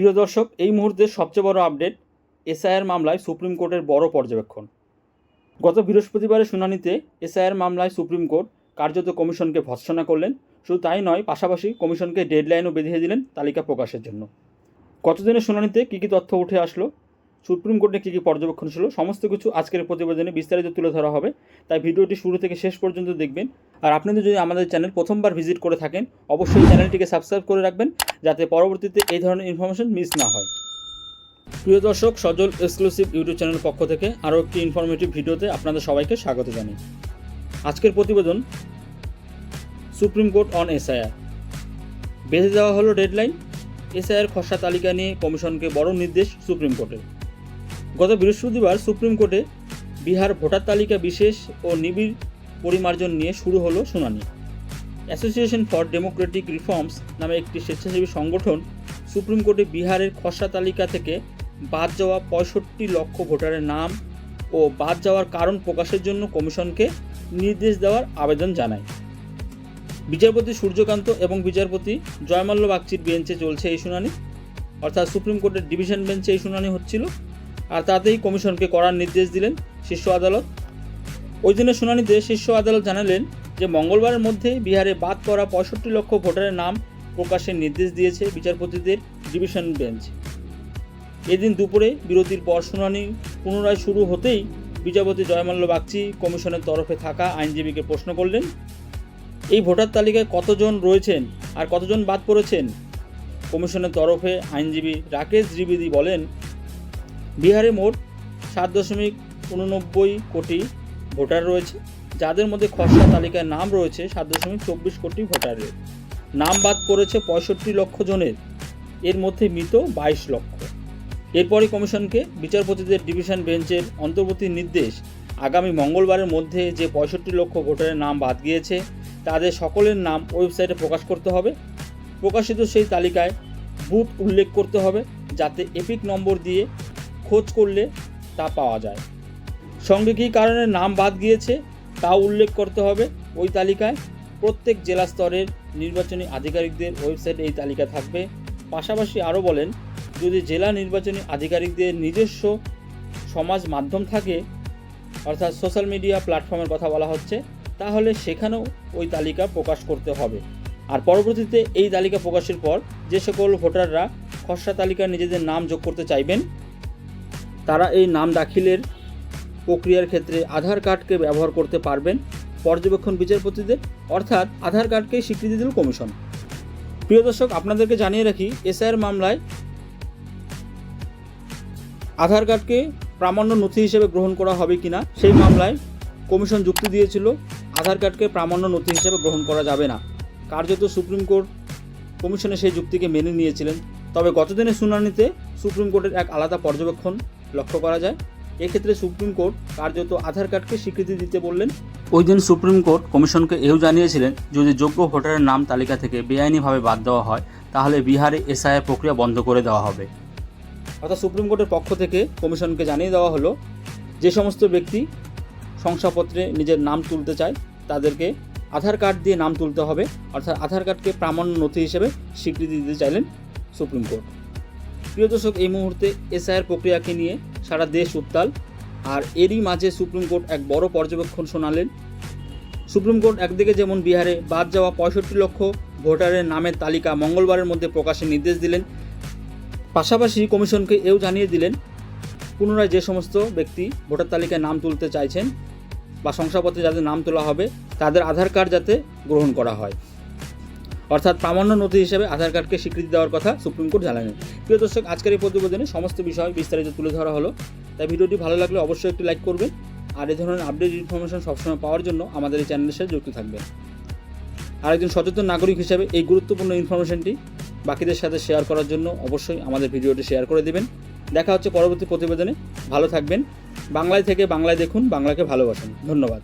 প্রিয় দর্শক, এই মুহূর্তে সবচেয়ে বড় আপডেট এসআইআর মামলায় সুপ্রিম কোর্টের বড় পর্যবেক্ষণ। গত বৃহস্পতিবারের শুনানিতে এসআইআর মামলায় সুপ্রিম কোর্ট কার্যত কমিশনকে ভৎসনা করলেন। শুধু তাই নয়, পাশাপাশি কমিশনকে ডেডলাইনও বেঁধে দিলেন তালিকা প্রকাশের জন্য। কতদিনের শুনানিতে কী কী তথ্য উঠে আসলো? সুপ্রিম কোর্টে কী কী পর্যবেক্ষণ ছিল, সমস্ত কিছু আজকের প্রতিবেদনে বিস্তারিত তুলে ধরা হবে। তাই ভিডিওটি শুরু থেকে শেষ পর্যন্ত দেখবেন। আর আপনাদের যদি আমাদের চ্যানেল প্রথমবার ভিজিট করে থাকেন, অবশ্যই চ্যানেলটিকে সাবস্ক্রাইব করে রাখবেন, যাতে পরবর্তীতে এই ধরনের ইনফরমেশন মিস না হয়। প্রিয় দর্শক, সজল এক্সক্লুসিভ ইউটিউব চ্যানেলের পক্ষ থেকে আরও একটি ইনফরমেটিভ ভিডিওতে আপনাদের সবাইকে স্বাগত জানাই। আজকের প্রতিবেদন, সুপ্রিম কোর্ট অন এসআইআর। বেঁধে দেওয়া হলো ডেডলাইন। এসআইআর খসড়া তালিকা নিয়ে কমিশনকে বড় নির্দেশ সুপ্রিম কোর্টের। গত বৃহস্পতিবার সুপ্রিম কোর্টে বিহার ভোটার তালিকা বিশেষ ও নিবিড় পরিমার্জন নিয়ে শুরু হলো শুনানি। অ্যাসোসিয়েশন ফর ডেমোক্রেটিক রিফর্মস নামে একটি স্বেচ্ছাসেবী সংগঠন সুপ্রিম কোর্টে বিহারের খসড়া তালিকা থেকে বাদ যাওয়া পঁয়ষট্টি লক্ষ ভোটারের নাম ও বাদ যাওয়ার কারণ প্রকাশের জন্য কমিশনকে নির্দেশ দেওয়ার আবেদন জানায়। বিচারপতি সূর্যকান্ত এবং বিচারপতি জয়মাল্য বাগচির বেঞ্চে চলছে এই শুনানি। অর্থাৎ সুপ্রিম কোর্টের ডিভিশন বেঞ্চে এই শুনানি হচ্ছিল। আর তাতেই কমিশনকে করার নির্দেশ দিলেন শীর্ষ আদালত। ওই দিনের শুনানিতে শীর্ষ আদালত জানালেন যে মঙ্গলবারের মধ্যে বিহারে বাদ করা পঁয়ষট্টি লক্ষ ভোটারের নাম প্রকাশের নির্দেশ দিয়েছে বিচারপতিদের ডিভিশন বেঞ্চ। এদিন দুপুরে বিরতির পর শুনানি পুনরায় শুরু হতেই বিচারপতি জয়মাল্য বাগচি কমিশনের তরফে থাকা আইনজীবীকে প্রশ্ন করলেন, এই ভোটার তালিকায় কতজন রয়েছেন আর কতজন বাদ পড়েছেন? কমিশনের তরফে আইনজীবী রাকেশ দ্বিবেদী বলেন বিহারে মোট সাত দশমিক উননব্বই কোটি ভোটার রয়েছে। যাদের মধ্যে খসড়া তালিকায় নাম রয়েছে, সাত দশমিক চব্বিশ কোটি ভোটারের। নাম বাদ পড়েছে পঁয়ষট্টি লক্ষ জনের। এর মধ্যে মৃত বাইশ লক্ষ। এরপরই কমিশনকে বিচারপতিদের ডিভিশন বেঞ্চের অন্তর্বর্তী নির্দেশ আগামী মঙ্গলবারের মধ্যে যে পঁয়ষট্টি লক্ষ ভোটারের নাম বাদ গিয়েছে, তাদের সকলের নাম ওয়েবসাইটে প্রকাশ করতে হবে। প্রকাশিত সেই তালিকায় বুথ উল্লেখ করতে হবে, যাতে এপিক নম্বর দিয়ে খোঁজ করলে তা পাওয়া যায়। সঙ্গে কী কারণে নাম বাদ গিয়েছে তাও উল্লেখ করতে হবে ওই তালিকায়। প্রত্যেক জেলা স্তরের নির্বাচনী আধিকারিকদের ওয়েবসাইটে এই তালিকা থাকবে। পাশাপাশি আরও বলেন, যদি জেলা নির্বাচনী আধিকারিকদের নিজস্ব সমাজ মাধ্যম থাকে, অর্থাৎ সোশ্যাল মিডিয়া প্ল্যাটফর্মের কথা বলা হচ্ছে, তাহলে সেখানেও ওই তালিকা প্রকাশ করতে হবে। আর পরবর্তীতে এই তালিকা প্রকাশের পর যে সকল ভোটাররা খসড়া তালিকায় নিজেদের নাম যোগ করতে চাইবেন তারা এই নাম দাখিলের প্রক্রিয়ার ক্ষেত্রে আধার কার্ডকে ব্যবহার করতে পারবেন পর্যবেক্ষণ বিচারপতিদের, অর্থাৎ আধার কার্ডকেই স্বীকৃতি দিল কমিশন। প্রিয় দর্শক, আপনাদেরকে জানিয়ে রাখি, এসআইআর মামলায় আধার কার্ডকে প্রামাণ্য নথি হিসেবে গ্রহণ করা হবে কিনা, সেই মামলায় কমিশন যুক্তি দিয়েছিল, আধার কার্ডকে প্রামাণ্য নথি হিসেবে গ্রহণ করা যাবে না। কার্যত সুপ্রিম কোর্ট কমিশনের সেই যুক্তিকে মেনে নিয়েছিলেন। তবে গতদিনের শুনানিতে সুপ্রিম কোর্টের এক আলাদা পর্যবেক্ষণ লক্ষ্য করা যায়। এক্ষেত্রে সুপ্রিম কোর্ট কার্যত আধার কার্ডকে স্বীকৃতি দিতে বললেন। ওই দিন সুপ্রিম কোর্ট কমিশনকে এও জানিয়েছিলেন যদি যোগ্য ভোটারের নাম তালিকা থেকে বেআইনিভাবে বাদ দেওয়া হয় তাহলে বিহারে এসআইআর প্রক্রিয়া বন্ধ করে দেওয়া হবে। অর্থাৎ সুপ্রিম কোর্টের পক্ষ থেকে কমিশনকে জানিয়ে দেওয়া হলো যে সমস্ত ব্যক্তি শংসাপত্রে নিজের নাম তুলতে চায় তাদেরকে আধার কার্ড দিয়ে নাম তুলতে হবে। অর্থাৎ আধার কার্ডকে প্রামাণ্য নথি হিসেবে স্বীকৃতি দিতে চাইলেন সুপ্রিম কোর্ট। প্রিয় দর্শক, এই মুহূর্তে এসআইআর প্রক্রিয়াকে নিয়ে সারা দেশ উত্তাল। আর এরই মাঝে সুপ্রিম কোর্ট এক বড় পর্যবেক্ষণ শোনালেন। সুপ্রিম কোর্ট একদিকে যেমন বিহারে বাদ যাওয়া পঁয়ষট্টি লক্ষ ভোটারের নামের তালিকা মঙ্গলবারের মধ্যে প্রকাশের নির্দেশ দিলেন, পাশাপাশি কমিশনকে এও জানিয়ে দিলেন, পুনরায় যে সমস্ত ব্যক্তি ভোটার তালিকায় নাম তুলতে চাইছেন বা শংসাপত্রে যাদের নাম তোলা হবে, তাদের আধার কার্ড যাতে গ্রহণ করা হয়। অর্থাৎ প্রামাণ্য নথি হিসেবে আধার কার্ডকে স্বীকৃতি দেওয়ার কথা সুপ্রিম কোর্ট জানালেন। প্রিয় দর্শক, আজকের এই প্রতিবেদনে সমস্ত বিষয় বিস্তারিত তুলে ধরা হলো। তাই ভিডিওটি ভালো লাগলে অবশ্যই একটি লাইক করবেন আর এই ধরনের আপডেট ইনফরমেশন সবসময় পাওয়ার জন্য আমাদের এই চ্যানেলের সাথে যুক্ত থাকবেন। আর একজন সচেতন নাগরিক হিসেবে এই গুরুত্বপূর্ণ ইনফরমেশনটি বাকিদের সাথে শেয়ার করার জন্য অবশ্যই আমাদের ভিডিওটি শেয়ার করে দেবেন। দেখা হচ্ছে পরবর্তী প্রতিবেদনে। ভালো থাকবেন। বাংলায় থেকে বাংলায় দেখুন, বাংলাকে ভালোবাসুন। ধন্যবাদ।